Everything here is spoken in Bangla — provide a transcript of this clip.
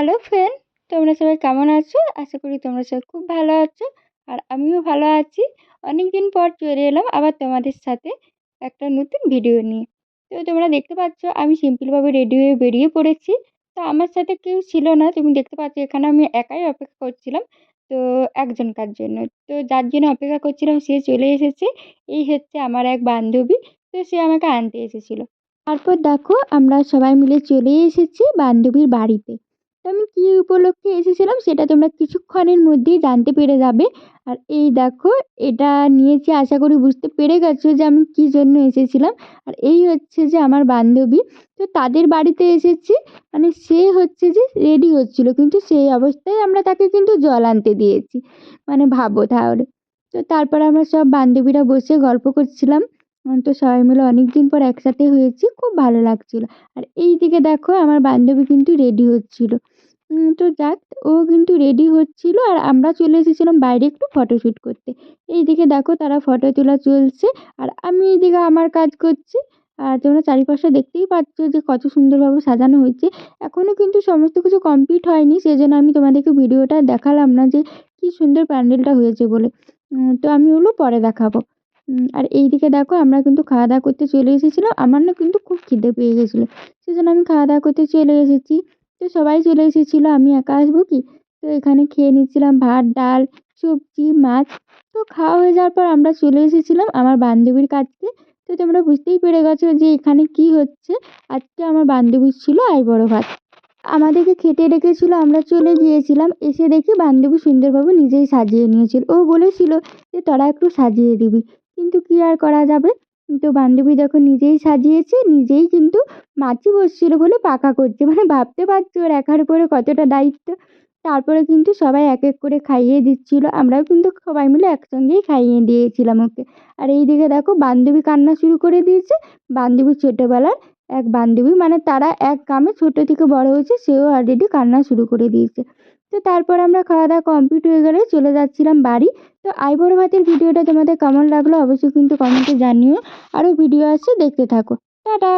হ্যালো ফ্রেন্ড তোমরা সবাই কেমন আছো? আশা করি তোমরা সবাই খুব ভালো আছো। আর আমিও ভালো আছি। অনেক দিন পর চলে এলাম আবার তোমাদের সাথে একটা নতুন ভিডিও নিয়ে। তো তোমরা দেখতে পাচ্ছ, আমি সিম্পলভাবে রেডি হয়ে বেরিয়ে পড়েছি। তো আমার সাথে কেউ ছিল না, তুমি দেখতে পাচ্ছ এখানে আমি একাই অপেক্ষা করছিলাম, তো একজনকার জন্য। তো যার জন্য অপেক্ষা করছিলাম, সে চলে এসেছে। এই হচ্ছে আমার এক বান্ধবী, তো সে আমাকে আনতে এসেছিল। তারপর দেখো, আমরা সবাই মিলে চলে এসেছি বান্ধবীর বাড়িতে। তো আমি কী উপলক্ষে এসেছিলাম সেটা তোমরা কিছুক্ষণের মধ্যেই জানতে পেরে যাবে। আর এই দেখো, এটা নিয়েছি আশা করি বুঝতে পেরে গেছো যে আমি কী জন্য এসেছিলাম। আর এই হচ্ছে যে আমার বান্ধবী, তো তাদের বাড়িতে এসেছি। মানে সে হচ্ছে যে রেডি হচ্ছিল, কিন্তু সেই অবস্থায় আমরা তাকে কিন্তু জল আনতে দিয়েছি। মানে ভাবো তাহলে। তো তারপর আমরা সব বান্ধবীরা বসে গল্প করছিলাম। তো সবাই মিলে অনেক দিন পর একসাথে হয়েছি, খুব ভালো লাগছিল। আর এই দিকে দেখো, আমার বান্ধবী কিন্তু রেডি হচ্ছিল। তো যাক, ও কিন্তু রেডি হচ্ছিল আর আমরা চলে এসেছিলাম বাইরে একটু ফটোশ্যুট করতে। এই দিকে দেখো তারা ফটো তোলা চলছে আর আমি এইদিকে আমার কাজ করছি। আর তোমরা চারিপাশে দেখতেই পাচ্ছ যে কত সুন্দরভাবে সাজানো হয়েছে। এখনও কিন্তু সমস্ত কিছু কমপ্লিট হয়নি, সেজন্য আমি তোমাদেরকে ভিডিওটা দেখালাম না যে কী সুন্দর প্যান্ডেলটা হয়েছে বলে। তো আমি ওগুলো পরে দেখাবো। আর এই দিকে দেখো আমরা কিন্তু খাওয়া দাওয়া করতে চলে এসেছিলাম। আমার না কিন্তু খুব খিদে পেয়ে গেছিল, সেজন্য আমি খাওয়া দাওয়া করতে চলে এসেছি। তো সবাই চলে এসেছিল, আমি একা আসব কি? তো এখানে খেয়ে নিচ্ছিলাম ভাত, ডাল, সবজি, মাছ। তো খাওয়া হয়ে যাওয়ার পর আমরা চলে এসেছিলাম আমার বান্ধবীর কাছে তো তোমরা বুঝতেই পেরে গেছো যে এখানে কী হচ্ছে। আজকে আমার বান্ধবীর ছিল আইবুড়ো ভাত। আমাদেরকে খেতে ডেকেছিলো, আমরা চলে গিয়েছিলাম। এসে দেখি বান্ধবী সুন্দরভাবে নিজেই সাজিয়ে নিয়েছিল। ও বলেছিল যে, তোরা একটু সাজিয়ে দিবি। কিন্তু কী আর করা যাবে? তো বান্ধবী দেখো নিজেই সাজিয়েছে, নিজেই কিন্তু মাছি বসছিল বলে পাকা করছে। মানে ভাবতে পারছ ওর একার উপরে কতটা দায়িত্ব। তারপরে কিন্তু সবাই এক এক করে খাইয়ে দিচ্ছিল। আমরাও কিন্তু সবাই মিলে একসঙ্গেই খাইয়ে দিয়েছিলাম ওকে। আর এই দিকে দেখো বান্ধবী কান্না শুরু করে দিয়েছে। বান্ধবীর ছোটোবেলার এক বান্ধবী মানে তারা এক গ্রামে ছোটো থেকে বড় হয়েছে, সেও অলরেডি কান্না শুরু করে দিয়েছে। তো তারপর আমরা খাওয়া দাওয়া কমপ্লিট হয়ে গেলে চলে যাচ্ছিলাম বাড়ি। তো আইবড় ভাতের ভিডিওটা তোমাদের কেমন লাগল অবশ্যই কিন্তু কমেন্টে জানিও। আরও ভিডিও আছে দেখতে থাকো। টাটা!